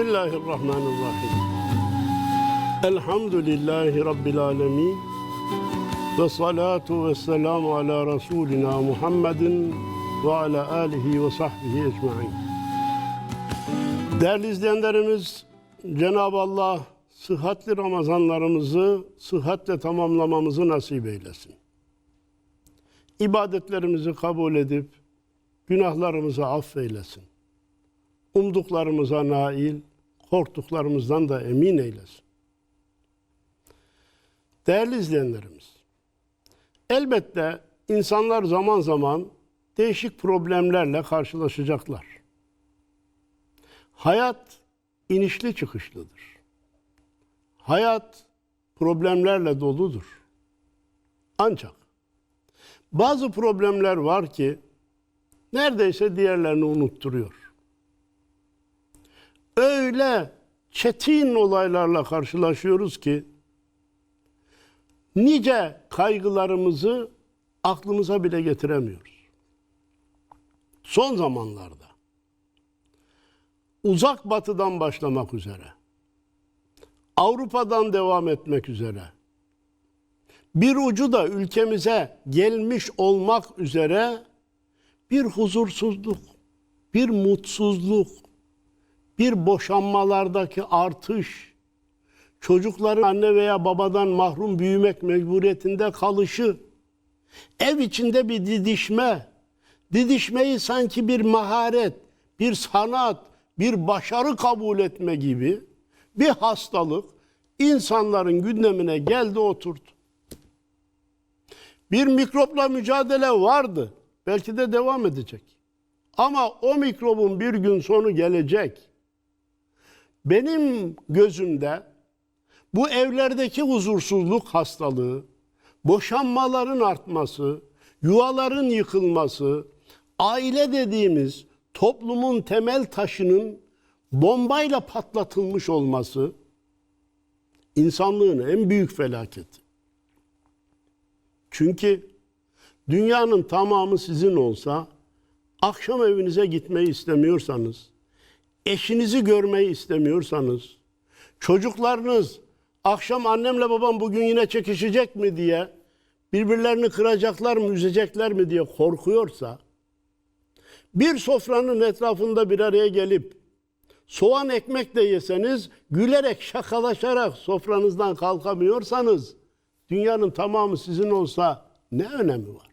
Bismillahirrahmanirrahim. Elhamdülillahi Rabbil alemin. Ve salatu ve selamu ala Resulina Muhammedin ve ala alihi ve sahbihi ecmain. Değerli izleyenlerimiz, Cenab-ı Allah sıhhatli Ramazanlarımızı sıhhatle tamamlamamızı nasip eylesin. İbadetlerimizi kabul edip günahlarımızı affeylesin. Umduklarımıza nail, korktuklarımızdan da emin eylesin. Değerli izleyenlerimiz, elbette insanlar zaman zaman değişik problemlerle karşılaşacaklar. Hayat inişli çıkışlıdır. Hayat problemlerle doludur. Ancak bazı problemler var ki neredeyse diğerlerini unutturuyor. Öyle çetin olaylarla karşılaşıyoruz ki nice kaygılarımızı aklımıza bile getiremiyoruz. Son zamanlarda uzak batıdan başlamak üzere Avrupa'dan devam etmek üzere bir ucu da ülkemize gelmiş olmak üzere bir huzursuzluk, bir mutsuzluk, bir boşanmalardaki artış, çocukların anne veya babadan mahrum büyümek mecburiyetinde kalışı, ev içinde bir didişme, didişmeyi sanki bir maharet, bir sanat, bir başarı kabul etme gibi bir hastalık insanların gündemine geldi oturdu. Bir mikropla mücadele vardı. Belki de devam edecek. Ama o mikrobun bir gün sonu gelecek. Benim gözümde bu evlerdeki huzursuzluk hastalığı, boşanmaların artması, yuvaların yıkılması, aile dediğimiz toplumun temel taşının bombayla patlatılmış olması insanlığın en büyük felaketi. Çünkü dünyanın tamamı sizin olsa akşam evinize gitmeyi istemiyorsanız, eşinizi görmeyi istemiyorsanız, çocuklarınız akşam annemle babam bugün yine çekişecek mi diye birbirlerini kıracaklar mı, üzecekler mi diye korkuyorsa, bir sofranın etrafında bir araya gelip soğan ekmek de yeseniz, gülerek, şakalaşarak sofranızdan kalkamıyorsanız, dünyanın tamamı sizin olsa ne önemi var?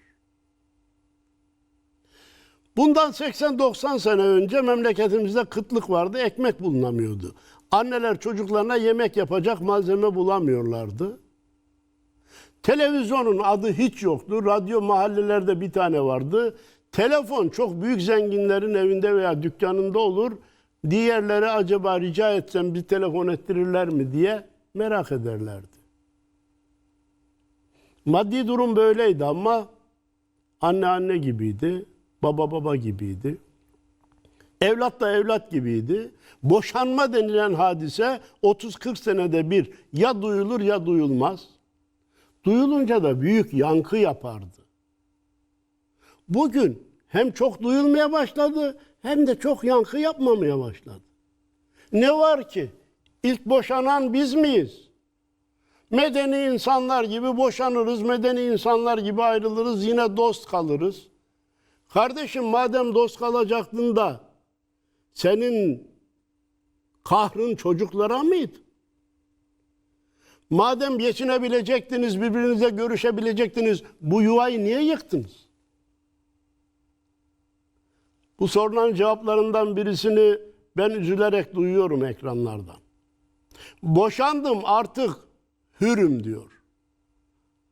Bundan 80-90 sene önce memleketimizde kıtlık vardı, ekmek bulunamıyordu. Anneler çocuklarına yemek yapacak malzeme bulamıyorlardı. Televizyonun adı hiç yoktu. Radyo mahallelerde bir tane vardı. Telefon çok büyük zenginlerin evinde veya dükkanında olur. Diğerleri acaba rica etsem bir telefon ettirirler mi diye merak ederlerdi. Maddi durum böyleydi ama anne anne gibiydi, baba baba gibiydi. Evlat da evlat gibiydi. Boşanma denilen hadise 30-40 senede bir ya duyulur ya duyulmaz. Duyulunca da büyük yankı yapardı. Bugün hem çok duyulmaya başladı hem de çok yankı yapmamaya başladı. Ne var ki? İlk boşanan biz miyiz? Medeni insanlar gibi boşanırız, medeni insanlar gibi ayrılırız, yine dost kalırız. Kardeşim madem dost kalacaktın da senin kahrın çocuklara mıydı? Madem geçinebilecektiniz, birbirinize görüşebilecektiniz, bu yuvayı niye yıktınız? Bu sorulan cevaplarından birisini ben üzülerek duyuyorum ekranlardan. Boşandım artık hürüm diyor.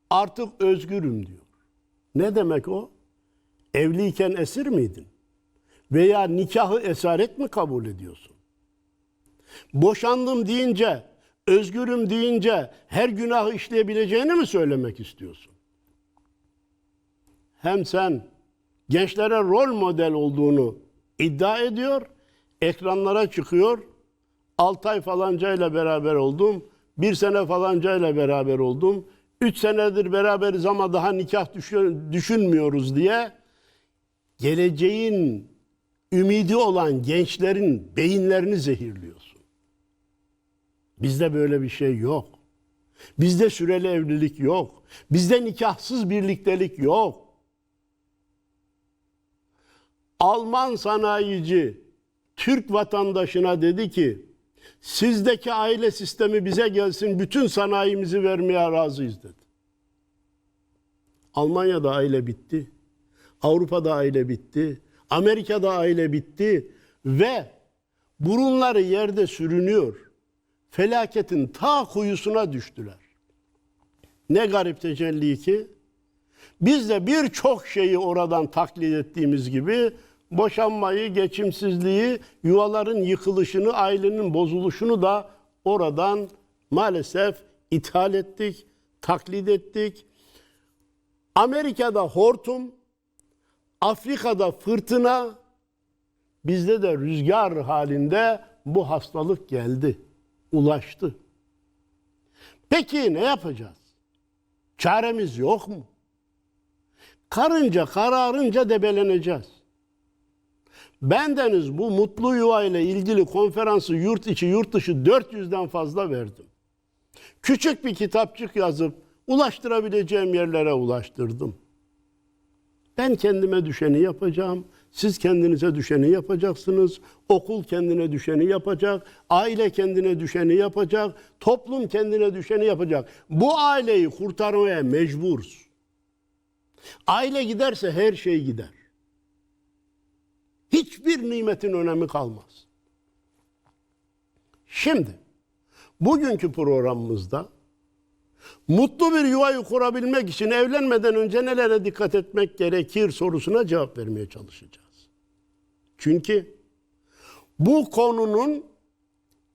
Artık özgürüm diyor. Ne demek o? Evliyken esir miydin? Veya nikahı esaret mi kabul ediyorsun? Boşandım deyince, özgürüm deyince her günahı işleyebileceğini mi söylemek istiyorsun? Hem sen gençlere rol model olduğunu iddia ediyor, ekranlara çıkıyor. 6 ay falancayla beraber oldum, bir sene falancayla beraber oldum, 3 senedir beraberiz ama daha nikah düşün- düşünmüyoruz diye geleceğin ümidi olan gençlerin beyinlerini zehirliyorsun. Bizde böyle bir şey yok. Bizde süreli evlilik yok. Bizde nikahsız birliktelik yok. Alman sanayici Türk vatandaşına dedi ki sizdeki aile sistemi bize gelsin bütün sanayimizi vermeye razıyız dedi. Almanya'da aile bitti. Avrupa'da aile bitti. Amerika'da aile bitti ve burunları yerde sürünüyor. Felaketin ta kuyusuna düştüler. Ne garip tecelli ki biz de birçok şeyi oradan taklit ettiğimiz gibi boşanmayı, geçimsizliği, yuvaların yıkılışını, ailenin bozuluşunu da oradan maalesef ithal ettik, taklit ettik. Amerika'da hortum, Afrika'da fırtına, bizde de rüzgar halinde bu hastalık geldi, ulaştı. Peki ne yapacağız? Çaremiz yok mu? Karınca kararınca debeleneceğiz. Bendeniz bu mutlu yuva ile ilgili konferansı yurt içi yurt dışı 400'den fazla verdim. Küçük bir kitapçık yazıp ulaştırabileceğim yerlere ulaştırdım. Ben kendime düşeni yapacağım. Siz kendinize düşeni yapacaksınız. Okul kendine düşeni yapacak. Aile kendine düşeni yapacak. Toplum kendine düşeni yapacak. Bu aileyi kurtarmaya mecburuz. Aile giderse her şey gider. Hiçbir nimetin önemi kalmaz. Şimdi bugünkü programımızda mutlu bir yuvayı kurabilmek için evlenmeden önce nelere dikkat etmek gerekir sorusuna cevap vermeye çalışacağız. Çünkü bu konunun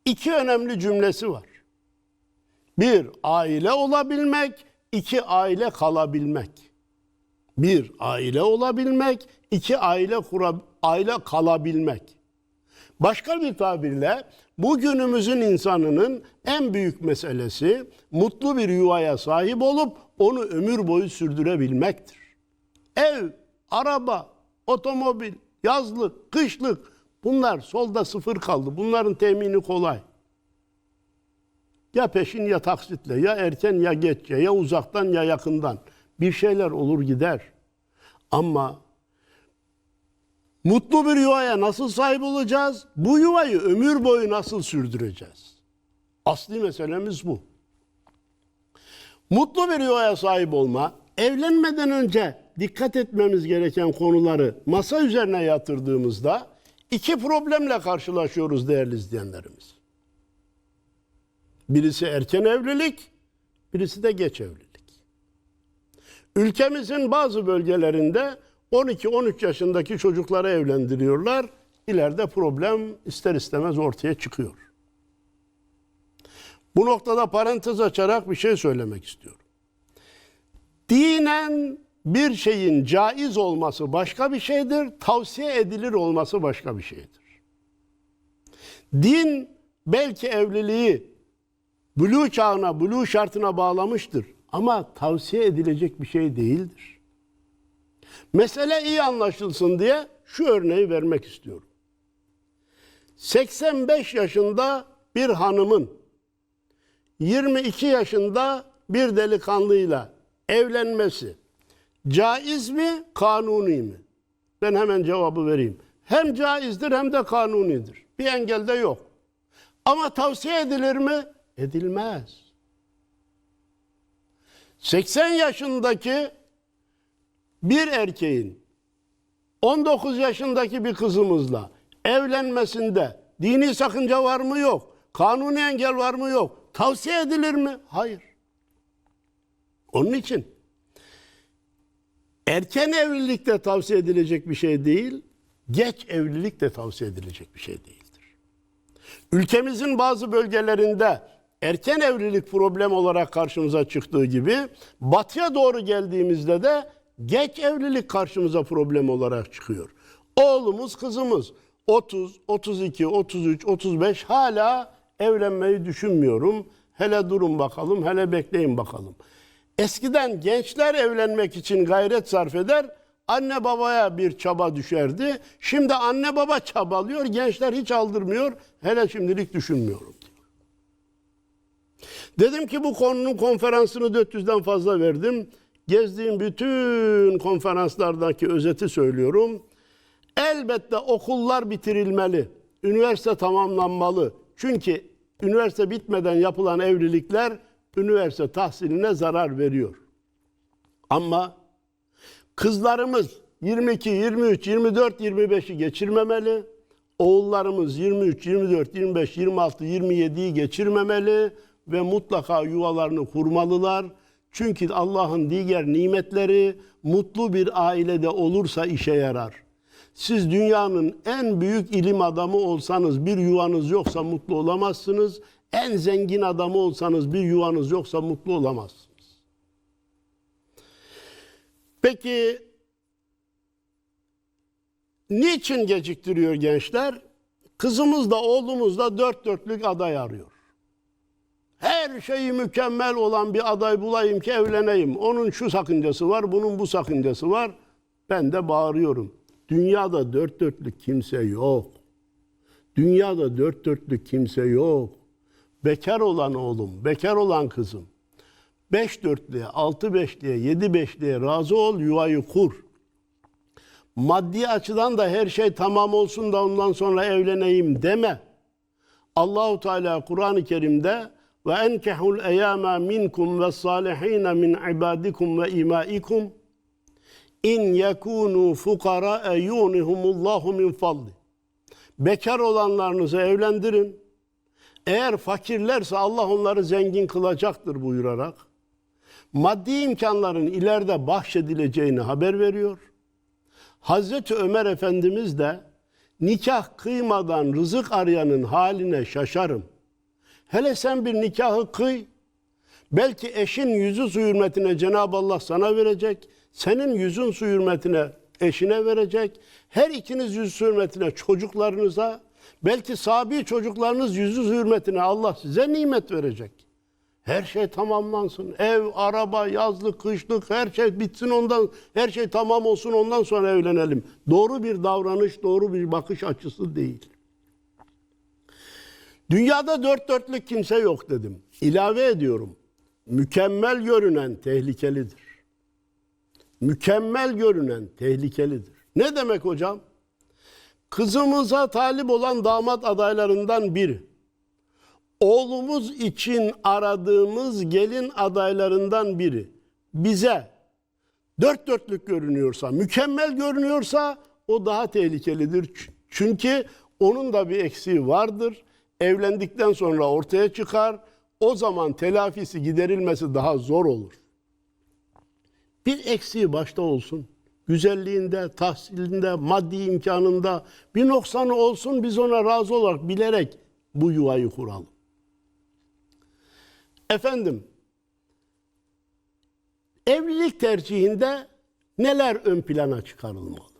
iki önemli cümlesi var. Bir, aile olabilmek, iki, aile kalabilmek. Bir, aile olabilmek, iki, aile kura, aile kalabilmek. Başka bir tabirle bugünümüzün insanının en büyük meselesi mutlu bir yuvaya sahip olup onu ömür boyu sürdürebilmektir. Ev, araba, otomobil, yazlık, kışlık bunlar solda sıfır kaldı. Bunların temini kolay. Ya peşin ya taksitle, ya erken ya geç, ya uzaktan ya yakından bir şeyler olur gider. Ama Mutlu bir yuvaya nasıl sahip olacağız? Bu yuvayı ömür boyu nasıl sürdüreceğiz? Asli meselemiz bu. Mutlu bir yuvaya sahip olma, evlenmeden önce dikkat etmemiz gereken konuları masa üzerine yatırdığımızda iki problemle karşılaşıyoruz değerli izleyenlerimiz. Birisi erken evlilik, birisi de geç evlilik. Ülkemizin bazı bölgelerinde 12-13 yaşındaki çocukları evlendiriyorlar. İleride problem ister istemez ortaya çıkıyor. Bu noktada parantez açarak bir şey söylemek istiyorum. Dinen bir şeyin caiz olması başka bir şeydir, tavsiye edilir olması başka bir şeydir. Din belki evliliği buluğ çağına, buluğ şartına bağlamıştır ama tavsiye edilecek bir şey değildir. Mesele iyi anlaşılsın diye şu örneği vermek istiyorum. 85 yaşında bir hanımın 22 yaşında bir delikanlıyla evlenmesi caiz mi, kanuni mi? Ben hemen cevabı vereyim. Hem caizdir hem de kanunidir. Bir engel de yok. Ama tavsiye edilir mi? Edilmez. 80 yaşındaki bir erkeğin 19 yaşındaki bir kızımızla evlenmesinde dini sakınca var mı yok? Kanuni engel var mı yok? Tavsiye edilir mi? Hayır. Onun için erken evlilik de tavsiye edilecek bir şey değil, geç evlilik de tavsiye edilecek bir şey değildir. Ülkemizin bazı bölgelerinde erken evlilik problem olarak karşımıza çıktığı gibi batıya doğru geldiğimizde de geç evlilik karşımıza problem olarak çıkıyor. Oğlumuz, kızımız 30, 32, 33, 35 hala evlenmeyi düşünmüyorum. Hele durun bakalım, hele bekleyin bakalım. Eskiden gençler evlenmek için gayret sarf eder, anne babaya bir çaba düşerdi. Şimdi anne baba çabalıyor, gençler hiç aldırmıyor. Hele şimdilik düşünmüyorum. Dedim ki bu konunun konferansını 400'den fazla verdim. Gezdiğim bütün konferanslardaki özeti söylüyorum. Elbette okullar bitirilmeli. Üniversite tamamlanmalı. Çünkü üniversite bitmeden yapılan evlilikler üniversite tahsiline zarar veriyor. Ama kızlarımız 22, 23, 24, 25'i geçirmemeli. Oğullarımız 23, 24, 25, 26, 27'yi geçirmemeli ve mutlaka yuvalarını kurmalılar. Çünkü Allah'ın diğer nimetleri mutlu bir ailede olursa işe yarar. Siz dünyanın en büyük ilim adamı olsanız bir yuvanız yoksa mutlu olamazsınız. En zengin adamı olsanız bir yuvanız yoksa mutlu olamazsınız. Peki niçin geciktiriyor gençler? Kızımız da oğlumuz da dört dörtlük aday arıyor. Her şeyi mükemmel olan bir aday bulayım ki evleneyim. Onun şu sakıncası var, bunun bu sakıncası var. Ben de bağırıyorum. Dünyada dört dörtlük kimse yok. Dünyada dört dörtlük kimse yok. Bekar olan oğlum, bekar olan kızım. Beş dörtlüğe, altı beşliğe, yedi beşliğe razı ol, yuvayı kur. Maddi açıdan da her şey tamam olsun da ondan sonra evleneyim deme. Allahu Teala Kur'an-ı Kerim'de ve enkehul eyama minkum ve salihin min ibadikum ve imaikum in yekunu fukara yunihumullahu min. Bekar olanlarınızı evlendirin. Eğer fakirlerse Allah onları zengin kılacaktır buyurarak maddi imkanların ileride bahşedileceğini haber veriyor. Hazreti Ömer Efendimiz de nikah kıymadan rızık arayanın haline şaşarım. Hele sen bir nikahı kıy. Belki eşin yüzü su hürmetine Cenab-ı Allah sana verecek. Senin yüzün su hürmetine eşine verecek. Her ikiniz yüz su hürmetine çocuklarınıza. Belki sabi çocuklarınız yüzü su hürmetine Allah size nimet verecek. Her şey tamamlansın. Ev, araba, yazlık, kışlık her şey bitsin ondan her şey tamam olsun ondan sonra evlenelim. Doğru bir davranış, doğru bir bakış açısı değil. Dünyada dört dörtlük kimse yok dedim. İlave ediyorum. Mükemmel görünen tehlikelidir. Mükemmel görünen tehlikelidir. Ne demek hocam? Kızımıza talip olan damat adaylarından biri oğlumuz için aradığımız gelin adaylarından biri bize dört dörtlük görünüyorsa, mükemmel görünüyorsa o daha tehlikelidir. Çünkü onun da bir eksiği vardır. Evlendikten sonra ortaya çıkar. O zaman telafisi giderilmesi daha zor olur. Bir eksiği başta olsun. Güzelliğinde, tahsilinde, maddi imkanında bir noksanı olsun biz ona razı olarak bilerek bu yuvayı kuralım. Efendim, evlilik tercihinde neler ön plana çıkarılmalı?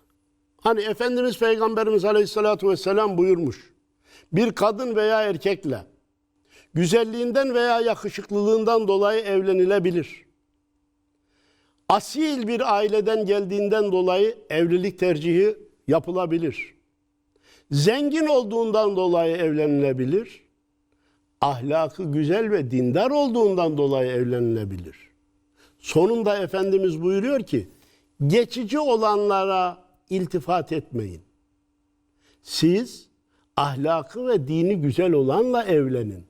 Hani Efendimiz Peygamberimiz Aleyhisselatü Vesselam buyurmuş. Bir kadın veya erkekle güzelliğinden veya yakışıklılığından dolayı evlenilebilir. Asil bir aileden geldiğinden dolayı evlilik tercihi yapılabilir. Zengin olduğundan dolayı evlenilebilir ahlakı güzel ve dindar olduğundan dolayı evlenilebilir. Sonunda Efendimiz buyuruyor ki, geçici olanlara iltifat etmeyin. Siz ahlakı ve dini güzel olanla evlenin.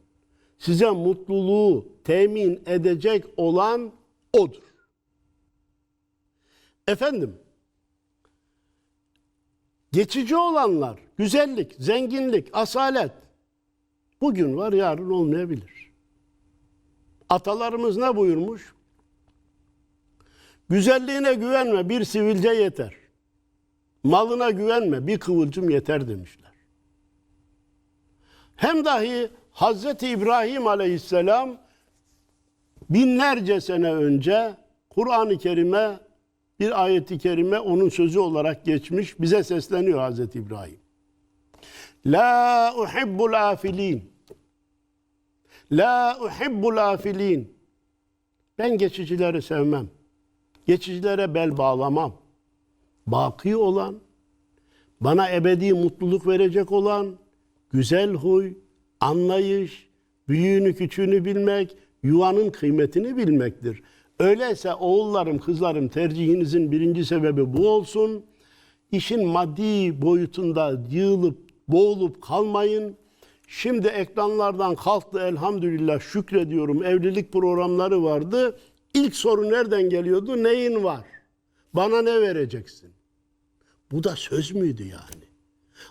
Size mutluluğu temin edecek olan odur. Efendim, geçici olanlar, güzellik, zenginlik, asalet, Bugün var, yarın olmayabilir. Atalarımız ne buyurmuş? Güzelliğine güvenme, bir sivilce yeter. Malına güvenme, bir kıvılcım yeter demişler. Hem dahi Hazreti İbrahim Aleyhisselam binlerce sene önce Kur'an-ı Kerim'e bir ayeti kerime onun sözü olarak geçmiş. Bize sesleniyor Hazreti İbrahim. La uhibbul afilin. La uhibbul afilin. Ben geçicileri sevmem. Geçicilere bel bağlamam. baki olan, bana ebedi mutluluk verecek olan, güzel huy, anlayış, büyüğünü küçüğünü bilmek, yuvanın kıymetini bilmektir. Öyleyse oğullarım, kızlarım tercihinizin birinci sebebi bu olsun. İşin maddi boyutunda yığılıp boğulup kalmayın. Şimdi ekranlardan kalktı elhamdülillah şükrediyorum. Evlilik programları vardı. İlk soru nereden geliyordu? Neyin var? Bana ne vereceksin? Bu da söz müydü yani?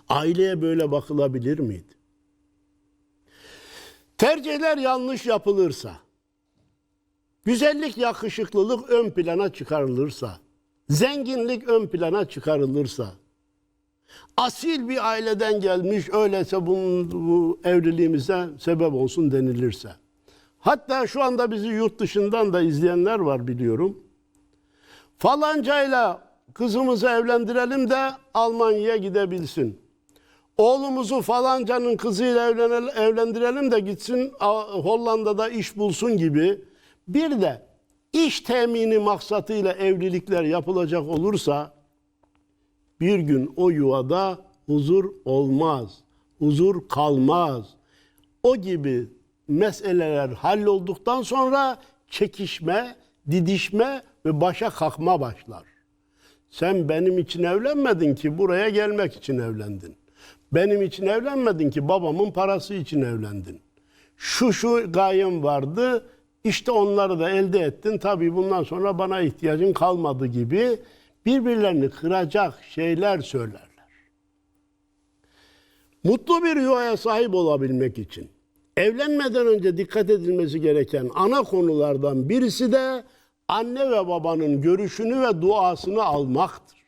Aileye böyle bakılabilir miydi? Tercihler yanlış yapılırsa, güzellik, yakışıklılık ön plana çıkarılırsa, zenginlik ön plana çıkarılırsa, asil bir aileden gelmiş öyleyse bunun, bu evliliğimize sebep olsun denilirse. Hatta şu anda bizi yurt dışından da izleyenler var biliyorum. Falancayla kızımızı evlendirelim de Almanya'ya gidebilsin. Oğlumuzu falancanın kızıyla evlendirelim de gitsin Hollanda'da iş bulsun gibi. Bir de iş temini maksatıyla evlilikler yapılacak olursa bir gün o yuvada huzur olmaz. Huzur kalmaz. O gibi meseleler hallolduktan sonra çekişme, didişme ve başa kalkma başlar. Sen benim için evlenmedin ki buraya gelmek için evlendin. Benim için evlenmedin ki babamın parası için evlendin. Şu şu gayem vardı. işte onları da elde ettin. Tabii bundan sonra bana ihtiyacın kalmadı gibi birbirlerini kıracak şeyler söylerler. Mutlu bir yuvaya sahip olabilmek için evlenmeden önce dikkat edilmesi gereken ana konulardan birisi de anne ve babanın görüşünü ve duasını almaktır.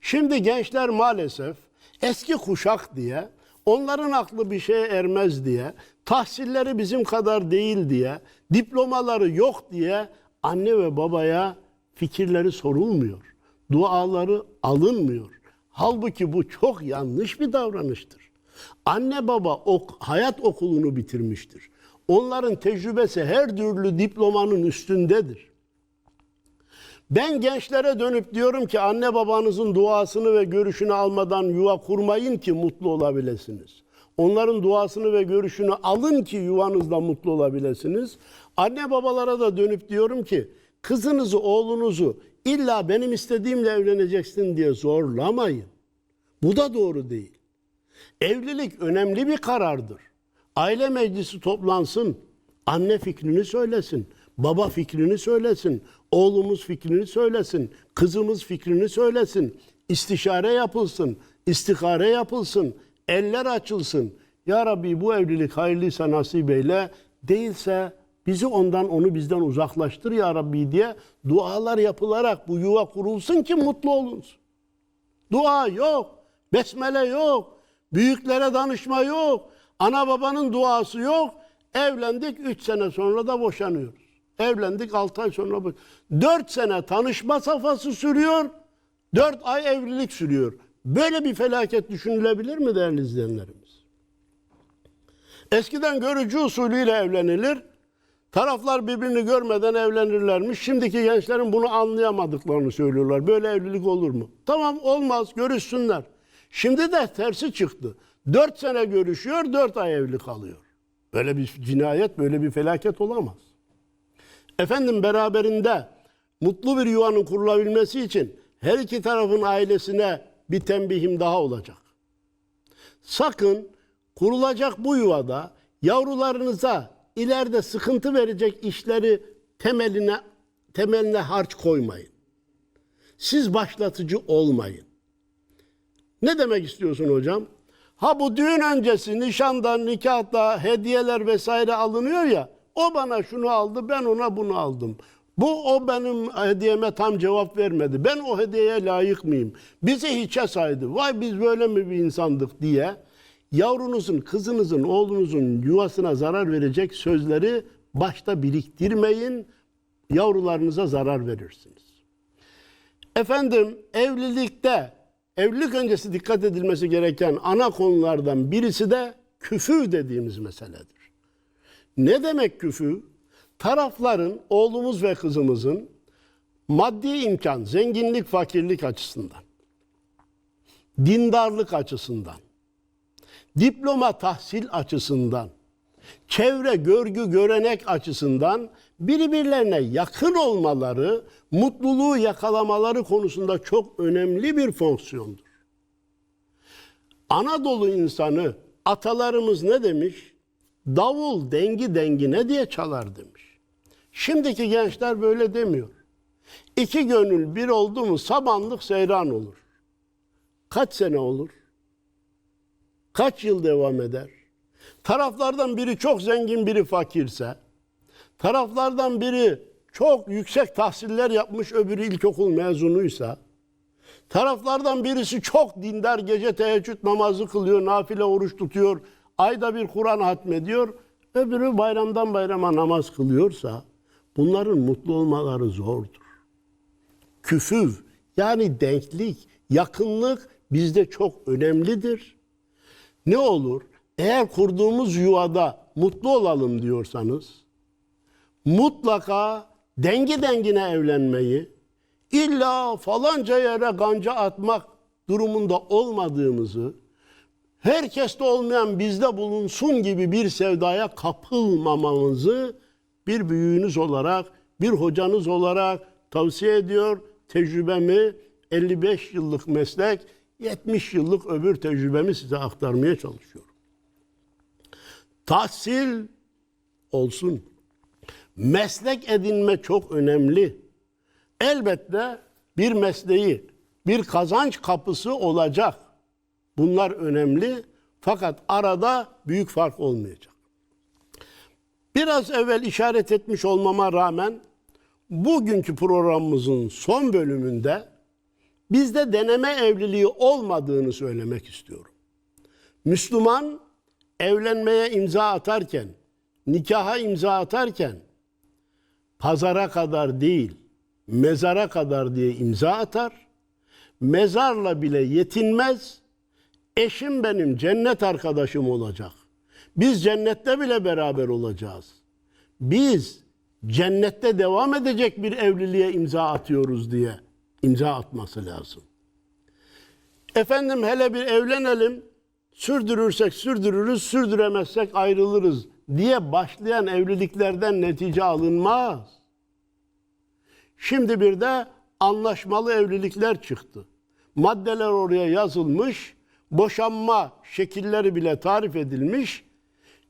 Şimdi gençler maalesef eski kuşak diye, onların aklı bir şeye ermez diye, tahsilleri bizim kadar değil diye, diplomaları yok diye anne ve babaya fikirleri sorulmuyor. Duaları alınmıyor. Halbuki bu çok yanlış bir davranıştır. Anne baba ok, hayat okulunu bitirmiştir. Onların tecrübesi her türlü diplomanın üstündedir. Ben gençlere dönüp diyorum ki anne babanızın duasını ve görüşünü almadan yuva kurmayın ki mutlu olabilirsiniz. Onların duasını ve görüşünü alın ki yuvanızda mutlu olabilirsiniz. Anne babalara da dönüp diyorum ki kızınızı, oğlunuzu illa benim istediğimle evleneceksin diye zorlamayın. Bu da doğru değil. Evlilik önemli bir karardır. Aile meclisi toplansın, anne fikrini söylesin, baba fikrini söylesin, oğlumuz fikrini söylesin, kızımız fikrini söylesin, istişare yapılsın, istihare yapılsın, eller açılsın. Ya Rabbi bu evlilik hayırlıysa nasip eyle, değilse bizi ondan onu bizden uzaklaştır ya Rabbi diye dualar yapılarak bu yuva kurulsun ki mutlu olunsun. Dua yok, besmele yok, büyüklere danışma yok, ana babanın duası yok. Evlendik 3 sene sonra da boşanıyoruz. Evlendik 6 ay sonra boş- 4 sene tanışma safhası sürüyor, 4 ay evlilik sürüyor. Böyle bir felaket düşünülebilir mi değerli izleyenlerimiz? Eskiden görücü usulüyle evlenilir. Taraflar birbirini görmeden evlenirlermiş. Şimdiki gençlerin bunu anlayamadıklarını söylüyorlar. Böyle evlilik olur mu? Tamam olmaz görüşsünler. Şimdi de tersi çıktı. Dört sene görüşüyor, dört ay evli kalıyor. Böyle bir cinayet, böyle bir felaket olamaz. Efendim beraberinde mutlu bir yuvanın kurulabilmesi için her iki tarafın ailesine bir tembihim daha olacak. Sakın kurulacak bu yuvada yavrularınıza ileride sıkıntı verecek işleri temeline temeline harç koymayın. Siz başlatıcı olmayın. Ne demek istiyorsun hocam? Ha bu düğün öncesi nişanda, nikahta hediyeler vesaire alınıyor ya. O bana şunu aldı, ben ona bunu aldım. Bu o benim hediyeme tam cevap vermedi. Ben o hediyeye layık mıyım? Bizi hiçe saydı. Vay biz böyle mi bir insandık diye yavrunuzun, kızınızın, oğlunuzun yuvasına zarar verecek sözleri başta biriktirmeyin. Yavrularınıza zarar verirsiniz. Efendim evlilikte, evlilik öncesi dikkat edilmesi gereken ana konulardan birisi de küfür dediğimiz meseledir. Ne demek küfür? Tarafların, oğlumuz ve kızımızın maddi imkan, zenginlik, fakirlik açısından, dindarlık açısından, diploma tahsil açısından, çevre görgü görenek açısından birbirlerine yakın olmaları, mutluluğu yakalamaları konusunda çok önemli bir fonksiyondur. Anadolu insanı atalarımız ne demiş? Davul dengi dengine diye çalar demiş. Şimdiki gençler böyle demiyor. İki gönül bir oldu mu samanlık seyran olur. Kaç sene olur? Kaç yıl devam eder? Taraflardan biri çok zengin, biri fakirse, taraflardan biri çok yüksek tahsiller yapmış, öbürü ilkokul mezunuysa, taraflardan birisi çok dindar, gece teheccüd namazı kılıyor, nafile oruç tutuyor, ayda bir Kur'an hatmediyor, öbürü bayramdan bayrama namaz kılıyorsa, bunların mutlu olmaları zordur. Küfüv, yani denklik, yakınlık bizde çok önemlidir. Ne olur? Eğer kurduğumuz yuvada mutlu olalım diyorsanız mutlaka dengi dengine evlenmeyi illa falanca yere ganca atmak durumunda olmadığımızı herkeste olmayan bizde bulunsun gibi bir sevdaya kapılmamamızı bir büyüğünüz olarak, bir hocanız olarak tavsiye ediyor. Tecrübemi 55 yıllık meslek, 70 yıllık öbür tecrübemi size aktarmaya çalışıyorum. Tahsil olsun. Meslek edinme çok önemli. Elbette bir mesleği, bir kazanç kapısı olacak. Bunlar önemli fakat arada büyük fark olmayacak. Biraz evvel işaret etmiş olmama rağmen bugünkü programımızın son bölümünde bizde deneme evliliği olmadığını söylemek istiyorum. Müslüman evlenmeye imza atarken, nikaha imza atarken pazara kadar değil, mezara kadar diye imza atar. Mezarla bile yetinmez. Eşim benim cennet arkadaşım olacak. Biz cennette bile beraber olacağız. Biz cennette devam edecek bir evliliğe imza atıyoruz diye imza atması lazım. Efendim hele bir evlenelim, sürdürürsek sürdürürüz, sürdüremezsek ayrılırız diye başlayan evliliklerden netice alınmaz. Şimdi bir de anlaşmalı evlilikler çıktı. Maddeler oraya yazılmış, boşanma şekilleri bile tarif edilmiş.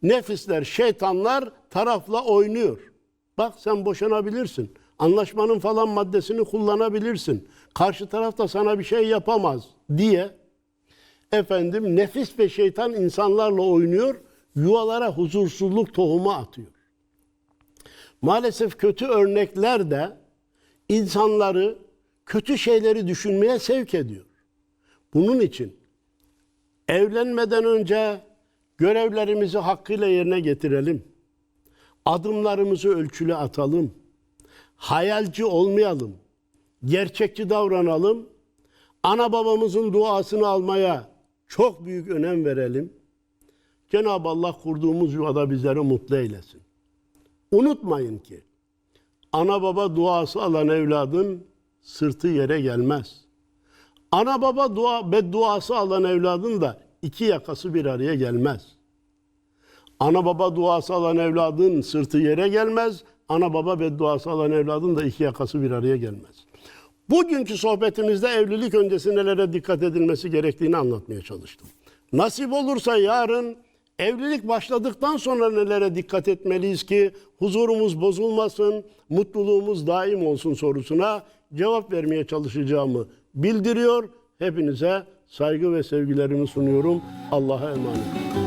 Nefisler, şeytanlar tarafla oynuyor. Bak sen boşanabilirsin. Anlaşmanın falan maddesini kullanabilirsin. Karşı taraf da sana bir şey yapamaz diye efendim nefis ve şeytan insanlarla oynuyor, yuvalara huzursuzluk tohumu atıyor. Maalesef kötü örnekler de insanları kötü şeyleri düşünmeye sevk ediyor. Bunun için evlenmeden önce görevlerimizi hakkıyla yerine getirelim. Adımlarımızı ölçülü atalım. Hayalci olmayalım. Gerçekçi davranalım. Ana babamızın duasını almaya çok büyük önem verelim. Cenab-ı Allah kurduğumuz yuvada bizleri mutlu eylesin. Unutmayın ki ana baba duası alan evladın sırtı yere gelmez. Ana baba dua bedduası alan evladın da iki yakası bir araya gelmez. Ana baba duası alan evladın sırtı yere gelmez. Ana baba bedduası alan evladın da iki yakası bir araya gelmez. Bugünkü sohbetimizde evlilik öncesi nelere dikkat edilmesi gerektiğini anlatmaya çalıştım. Nasip olursa yarın evlilik başladıktan sonra nelere dikkat etmeliyiz ki huzurumuz bozulmasın, mutluluğumuz daim olsun sorusuna cevap vermeye çalışacağımı bildiriyor. Hepinize saygı ve sevgilerimi sunuyorum. Allah'a emanet olun.